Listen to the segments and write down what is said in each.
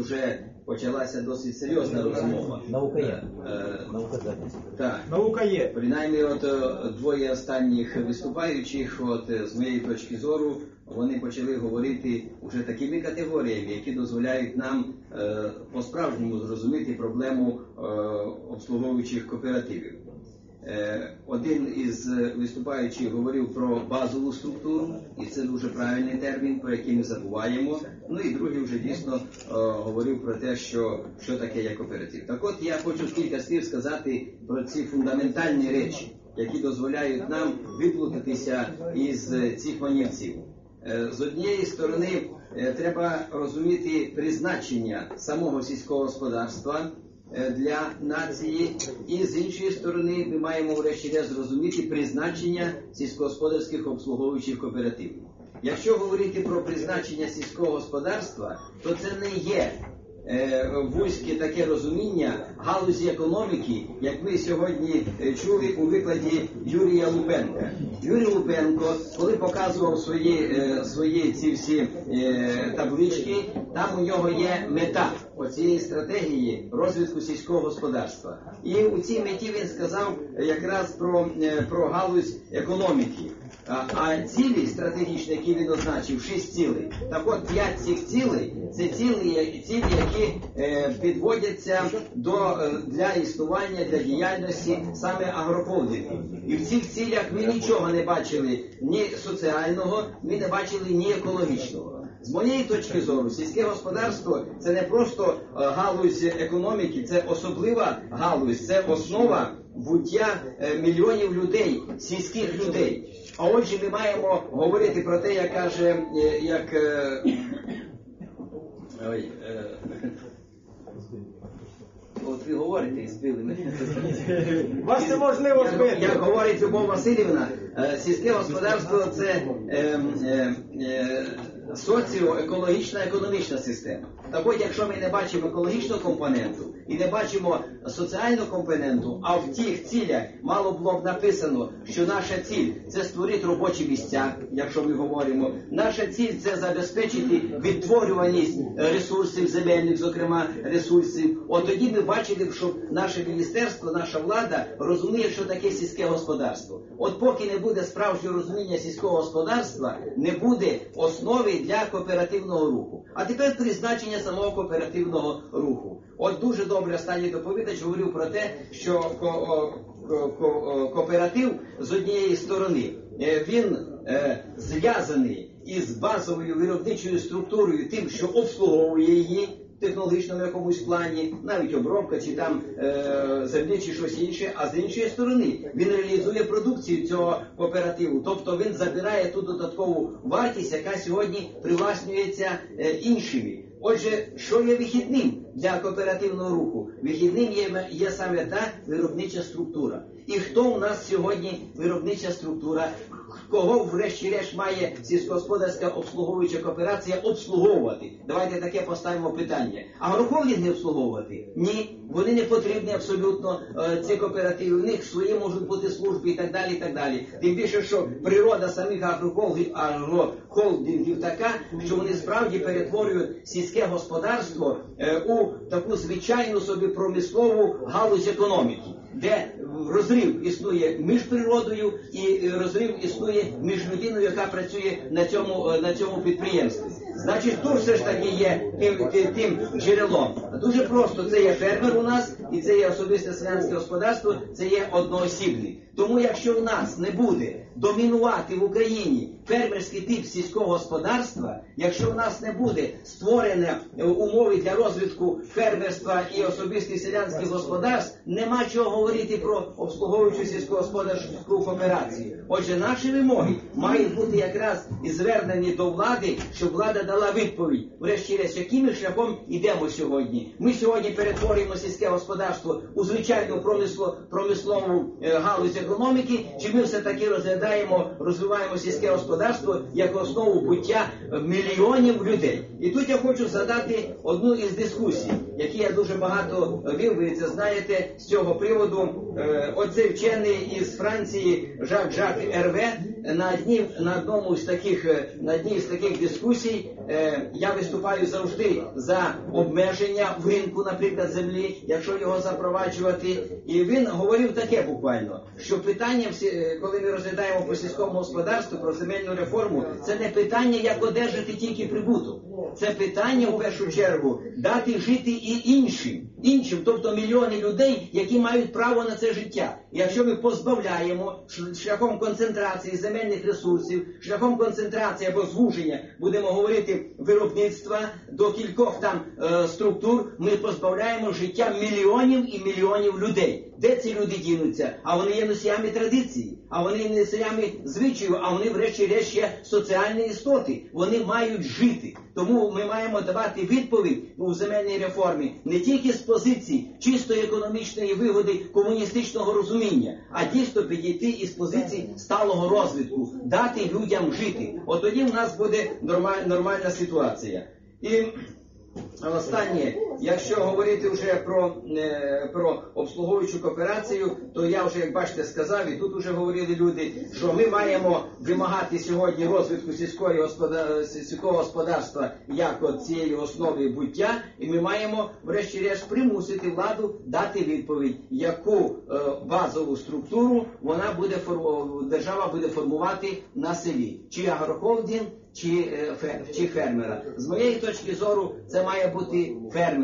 вже почалася досить серйозна розмова. Наука є. Наука. Так. Наука є. Принаймні, от е, двоє останніх виступаючих, от е, з моєї точки зору, вони почали говорити вже такими категоріями, які дозволяють нам е, по-справжньому зрозуміти проблему е, обслуговуючих кооперативів. Е, Один із е, виступаючих говорив про базову структуру, і це дуже правильний термін, про який ми забуваємо. Ну і другий вже дійсно е, говорив про те, що, що таке є кооператив. Так от я хочу кілька слів сказати про ці фундаментальні речі, які дозволяють нам виплутатися із цих манівців. З однієї сторони, треба розуміти призначення самого сільського господарства для нації, і з іншої сторони, ми маємо врешті-решт зрозуміти призначення сільськогосподарських обслуговуючих кооперативів. Якщо говорити про призначення сільського господарства, то це не є е, вузьке таке розуміння галузі економіки, як ми сьогодні е, чули у викладі Юрія Лубенка. Юрій Лубенко, коли показував свої, е, свої ці всі е, таблички, там у нього є мета оцієї стратегії розвитку сільського господарства. І у цій меті він сказав якраз про, е, про галузь економіки. А, цілі стратегічні, які він означив, шість цілей. Так от п'ять цих цілей це цілі, цілі які е, підводяться до е, для існування для діяльності саме агрохолдингів. І в цих цілях ми нічого не бачили ні соціального, ми не бачили ні екологічного. З моєї точки зору, сільське господарство це не просто е, галузь економіки, це особлива галузь, це основа буття е, мільйонів людей, сільських людей. А отже, ми маємо говорити про те, як каже, е, як. е, Ой, От ви говорите і збили мене. Вас неможливо Як, збити. як говорить Любов Васильівна, сільське господарство це е, е, е, соціоекологічна економічна система. Так от, якщо ми не бачимо екологічного компоненту і не бачимо соціального компоненту, а в тих цілях мало було б написано, що наша ціль це створити робочі місця, якщо ми говоримо. Наша ціль це забезпечити відтворюваність ресурсів земельних, зокрема ресурсів. От тоді ми бачили, що наше міністерство, наша влада розуміє, що таке сільське господарство. От поки не буде справжнього розуміння сільського господарства, не буде основи для кооперативного руху. А тепер призначення самого кооперативного руху. От дуже добре останній доповідач говорив про те, що ко- ко- ко- кооператив з однієї сторони е, він е, зв'язаний із базовою виробничою структурою, тим, що обслуговує її технологічному якомусь плані, навіть обробка чи там е, землі чи щось інше. А з іншої сторони він реалізує продукцію цього кооперативу, тобто він забирає ту додаткову вартість, яка сьогодні привласнюється е, іншими. Отже, що є вихідним для кооперативного руху? Вихідним є, є саме та виробнича структура. І хто у нас сьогодні виробнича структура? Кого врешті-решт має сільськогосподарська обслуговуюча кооперація обслуговувати? Давайте таке поставимо питання. Агрохолдинги обслуговувати? Ні, вони не потрібні абсолютно е, ці кооперативи. У них свої можуть бути служби і так далі. і так далі. Тим більше, що природа самих агрохолдингів така, що вони справді перетворюють сільське господарство е, у таку звичайну собі промислову галузь економіки, де розрив існує між природою і е, розрив існує між людиною, яка працює на цьому е, на цьому підприємстві. Значить, тут все ж таки є тим, тим джерелом. Дуже просто це є фермер у нас, і це є особисте селянське господарство, це є одноосібний. Тому якщо у нас не буде домінувати в Україні фермерський тип сільського господарства, якщо в нас не буде створення е, умови для розвитку фермерства і особистих селянських господарств, нема чого говорити про обслуговуючу сільськогосподарську кооперацію. Отже, наші вимоги мають бути якраз і звернені до влади, щоб влада дала відповідь. Врешті-решт, яким шляхом йдемо сьогодні. Ми сьогодні перетворюємо сільське господарство у звичайну промисло, промислову е, галузь економіки, чи ми все таки розглядаємо, розвиваємо сільське господарство як основу буття мільйонів людей. І тут я хочу задати одну із дискусій, які я дуже багато вів, ви це знаєте з цього приводу. Е, Оцей вчений із Франції Жак Жак Ерве на одній на одному з таких е, на одній з таких дискусій е, я виступаю завжди за обмеження в ринку, наприклад, землі, якщо його запроваджувати. І він говорив таке буквально, що питання всі, е, коли ми розглядаємо по сільському господарству про земельну реформу, це не питання, як одержати тільки прибуток. Це питання в першу чергу дати жити і іншим, іншим, тобто мільйони людей, які мають право на це життя. Якщо ми позбавляємо шляхом концентрації земельних ресурсів, шляхом концентрації або звуження, будемо говорити виробництва до кількох там е, структур, ми позбавляємо життя мільйонів і мільйонів людей. Де ці люди дінуться? А вони є носіями традиції, а вони не носіями звичаю, а вони, врешті-решт, є соціальні істоти. Вони мають жити. Тому ми маємо давати відповідь у земельній реформі не тільки з позиції чисто економічної вигоди комуністичного розуміння, а дійсно підійти із позиції сталого розвитку, дати людям жити. От тоді в нас буде нормаль- нормальна ситуація. І Останнє, якщо говорити вже про, е, про обслуговуючу кооперацію, то я вже, як бачите, сказав, і тут вже говорили люди, що ми маємо вимагати сьогодні розвитку сільської господа- сільського господарства як от цієї основи буття, і ми маємо, врешті-решт, примусити владу дати відповідь, яку е, базову структуру вона буде держава буде формувати на селі, чи агрохолдинг, чи, е, чи фермера. З моєї точки зору, це має бути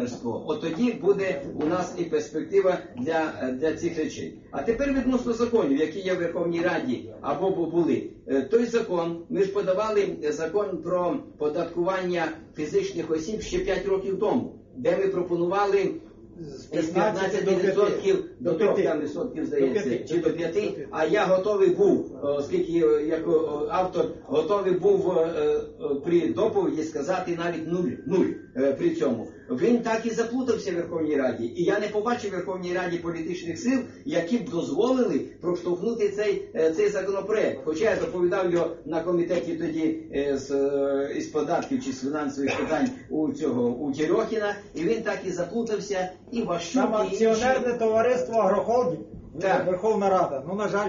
фермерство. От тоді буде у нас і перспектива для, е, для цих речей. А тепер відносно законів, які є в Верховній Раді або бу- були. Е, Той закон, ми ж подавали закон про податкування фізичних осіб ще 5 років тому, де ми пропонували із 15% до 3 там відсотків, здається, чи до 5, а я готовий був, оскільки е, як е, автор готовий був е, е, при доповіді сказати навіть нуль, нуль е, при цьому. Він так і заплутався в Верховній Раді. І я не побачив в Верховній Раді політичних сил, які б дозволили проштовхнути цей, е, цей законопроект. Хоча я доповідав його на комітеті тоді е, з, е, із податків чи з фінансових питань у цього у Тєрьохіна, і він так і заплутався, і Ващук, Там і інші. акціонерне товариство агрохолдів, Так. Верховна Рада. Ну, на жаль,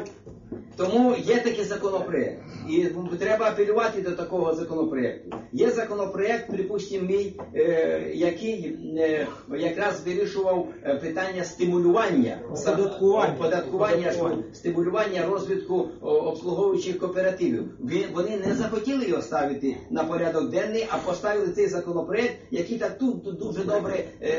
Тому є такий законопроект, і треба апелювати до такого законопроекту. Є законопроект, припустимо, мій, е, який е, якраз вирішував е, питання стимулювання Оподаткування. стимулювання розвитку обслуговуючих кооперативів. Вони не захотіли його ставити на порядок денний, а поставили цей законопроект, який так тут, тут дуже добре е,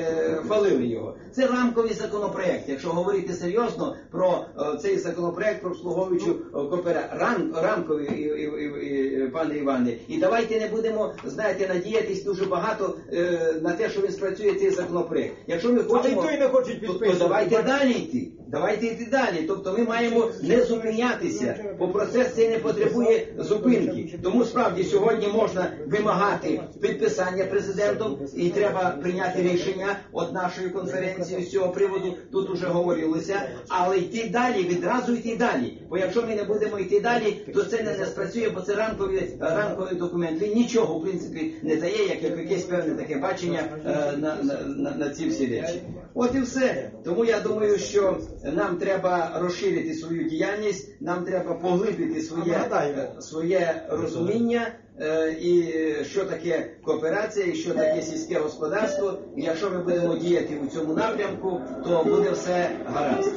хвалили його. Це рамковий законопроект. Якщо говорити серйозно про е, цей законопроект про обслуговуючу кооперацію, Рам, рамковий, і, і, і, і, пане Іване. І давайте не будемо, знаєте, надіятись дуже багато е, на те, що він спрацює цей законопроект. Якщо ми але хочемо, і той не хочуть то, то підписувати. давайте далі йти. Давайте йти далі. Тобто ми маємо не зупинятися, бо процес цей не потребує зупинки. Тому справді сьогодні можна вимагати підписання президентом, і треба прийняти рішення от нашої конференції з цього приводу. Тут уже говорилося, але йти далі, відразу йти далі. Бо якщо ми не будемо йти далі, то це не, не спрацює, бо це рамковий, рамковий документ. Він нічого в принципі не дає, як якесь певне таке бачення е, на, на, на, на ці всі речі. От і все. Тому я думаю, що нам треба розширити свою діяльність, нам треба поглибити своє, е, своє розуміння. е, І що таке кооперація, і що таке сільське господарство. І якщо ми будемо діяти у цьому напрямку, то буде все гаразд.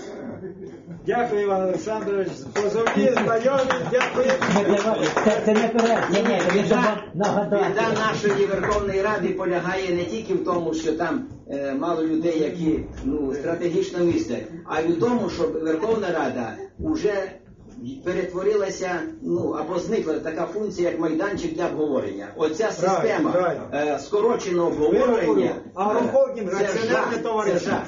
Дякую, Іван Олександрович. Позовні, знайомі, дякую. Це, це не коректно. Ні, ні, Це біда, нагадати. біда нашої Верховної Ради полягає не тільки в тому, що там е, мало людей, які ну, стратегічно мислять, а й у тому, що Верховна Рада вже перетворилася, ну або зникла така функція, як майданчик для обговорення. Оця система правильно. е, скороченого обговорення. Це акціонерне. Це жах.